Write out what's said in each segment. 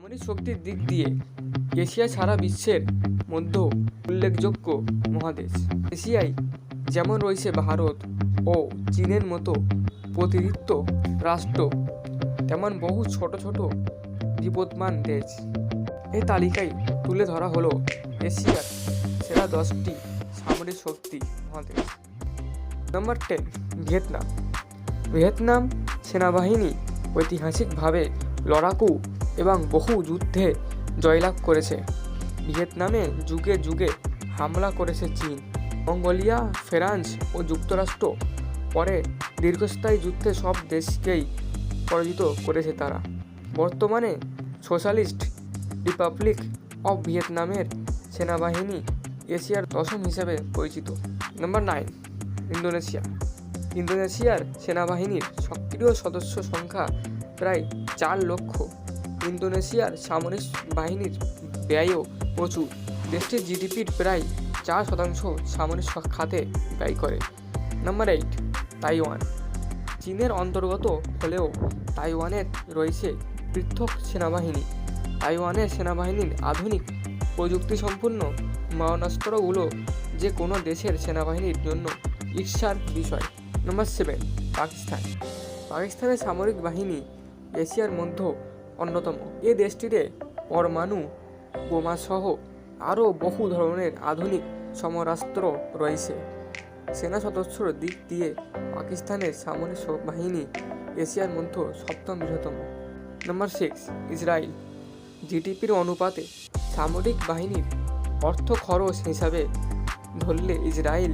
সামরিক শক্তির দিক দিয়ে এশিয়া সারা বিশ্বের মধ্যে উল্লেখযোগ্য মহাদেশ। এশিয়ায় যেমন রয়েছে ভারত ও চীনের মতো প্রতিনিধিত্ব রাষ্ট্র, তেমন বহু ছোট ছোট বিপদমান দেশ। এই তালিকায় তুলে ধরা হলো এশিয়ার সেরা দশটি সামরিক শক্তি মহাদেশ। নম্বর টেন, ভিয়েতনাম। ভিয়েতনাম সেনাবাহিনী ঐতিহাসিকভাবে লড়াকু এবং বহু যুদ্ধে জয়লাভ করেছে। ভিয়েতনামে যুগে যুগে হামলা করেছে চীন। মঙ্গোলিয়া, ফ্রান্স ও যুক্তরাষ্ট্র পরে দীর্ঘস্থায়ী যুদ্ধে সব দেশকেই পরাজিত করেছে তারা। বর্তমানে সোশ্যালিস্ট রিপাবলিক অফ ভিয়েতনামের সেনাবাহিনী এশিয়ার দশম হিসেবে পরিচিত। Number nine, Indonesia. ইন্দোনেশিয়ার সেনাবাহিনীর সক্রিয় সদস্য সংখ্যা প্রায় চার লক্ষ। ইন্দোনেশিয়ার সামরিক বাহিনীর ব্যয়ও প্রচুর। দেশটির জিডিপির প্রায় চার শতাংশ সামরিক খাতে ব্যয় করে। Number eight, Taiwan. চীনের অন্তর্গত হলেও তাইওয়ানের রয়েছে পৃথক সেনাবাহিনী। তাইওয়ানের সেনাবাহিনীর আধুনিক প্রযুক্তিসম্পন্ন মারণাস্ত্রগুলো যে কোনো দেশের সেনাবাহিনীর জন্য ঈর্ষার বিষয়। Number seven, Pakistan. পাকিস্তানের সামরিক বাহিনী এশিয়ার মধ্যে অন্যতম। এ দেশটিতে পরমাণু, বোমাসহ আরও বহু ধরনের আধুনিক সমরাস্ত্র রয়েছে। সেনা সদস্যর দিক দিয়ে পাকিস্তানের সামরিক বাহিনী এশিয়ার মধ্যে সপ্তম বৃহত্তম। Number six, Israel. জিডিপির অনুপাতে সামরিক বাহিনীর অর্থ খরচ হিসাবে ধরলে ইসরায়েল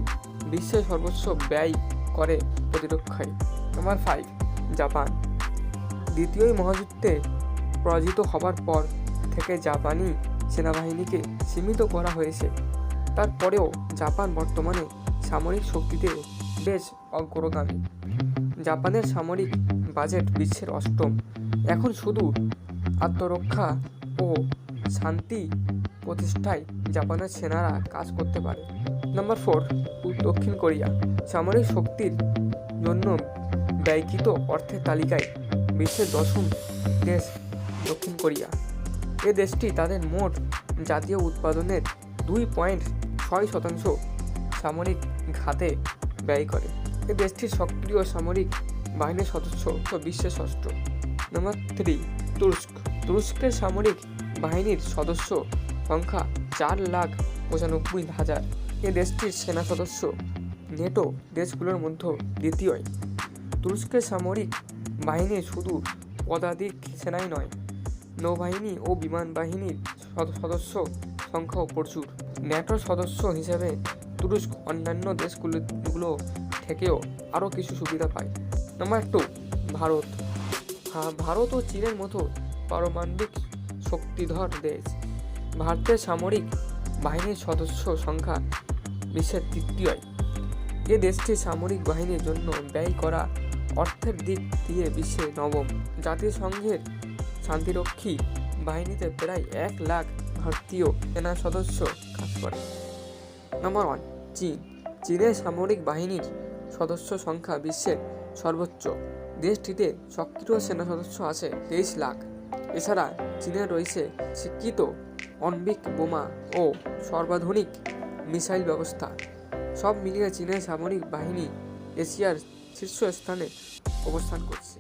বিশ্বের সর্বোচ্চ ব্যয় করে প্রতিরক্ষায়। Number five, Japan. দ্বিতীয় মহাযুদ্ধে পরাজিত হবার পর থেকে জাপানি সেনাবাহিনীকে সীমিত করা হয়েছে। তারপরেও জাপান বর্তমানে সামরিক শক্তিতে বেশ অগ্রগামী। জাপানের সামরিক বাজেট বিশ্বের অষ্টম। এখন শুধু আত্মরক্ষা ও শান্তি প্রতিষ্ঠায় জাপানের সেনারা কাজ করতে পারে। নম্বর ফোর, দক্ষিণ কোরিয়া। সামরিক শক্তির জন্য ব্যয়কৃত অর্থের তালিকায় বিশ্বের দশম দেশ দক্ষিণ কোরিয়া। এ দেশটি তাদের মোট জাতীয় উৎপাদনের দুই পয়েন্ট ছয় শতাংশ সামরিক খাতে ব্যয় করে। এ দেশটির সক্রিয় সামরিক বাহিনীর সদস্য বিশ্বের ষষ্ঠ। নম্বর থ্রি তুরস্ক। তুরস্কের সামরিক বাহিনীর সদস্য সংখ্যা চার লাখ পঁচানব্বই হাজার। এ দেশটির সেনা সদস্য নেটো দেশগুলোর মধ্যে দ্বিতীয়। তুরস্কের সামরিক বাহিনী শুধু পদাতিক সেনাই নয় নৌবাহিনী ও বিমান বাহিনীর সদ- সদস্য সংখ্যাও প্রচুর। ন্যাটোর সদস্য হিসেবে তুরস্ক অন্যান্য দেশগুলো থেকেও আরও কিছু সুবিধা পায়। Number two, Bharat. ভারত ও চীনের মতো পারমাণবিক শক্তিধর দেশ। ভারতের সামরিক বাহিনীর সদস্য সংখ্যা বিশ্বের তৃতীয়। এ দেশটি সামরিক বাহিনীর জন্য ব্যয় করা অর্থের দিক দিয়ে বিশ্বে নবম। জাতিসংঘের শান্তিরক্ষী বাহিনীতে প্রায় এক লাখ ভারতীয় সেনা সদস্য কাজ করে। নম্বর ওয়ান চীন। চীনের সামরিক বাহিনীর সদস্য সংখ্যা বিশ্বের সর্বোচ্চ। দেশটিতে সক্রিয় সেনা সদস্য আছে তেইশ লাখ। এছাড়া চীনে রয়েছে শিক্ষিত অণবিক বোমা ও সর্বাধুনিক মিসাইল ব্যবস্থা। সব মিলিয়ে চীনের সামরিক বাহিনী এশিয়ার শীর্ষস্থানে অবস্থান করছে।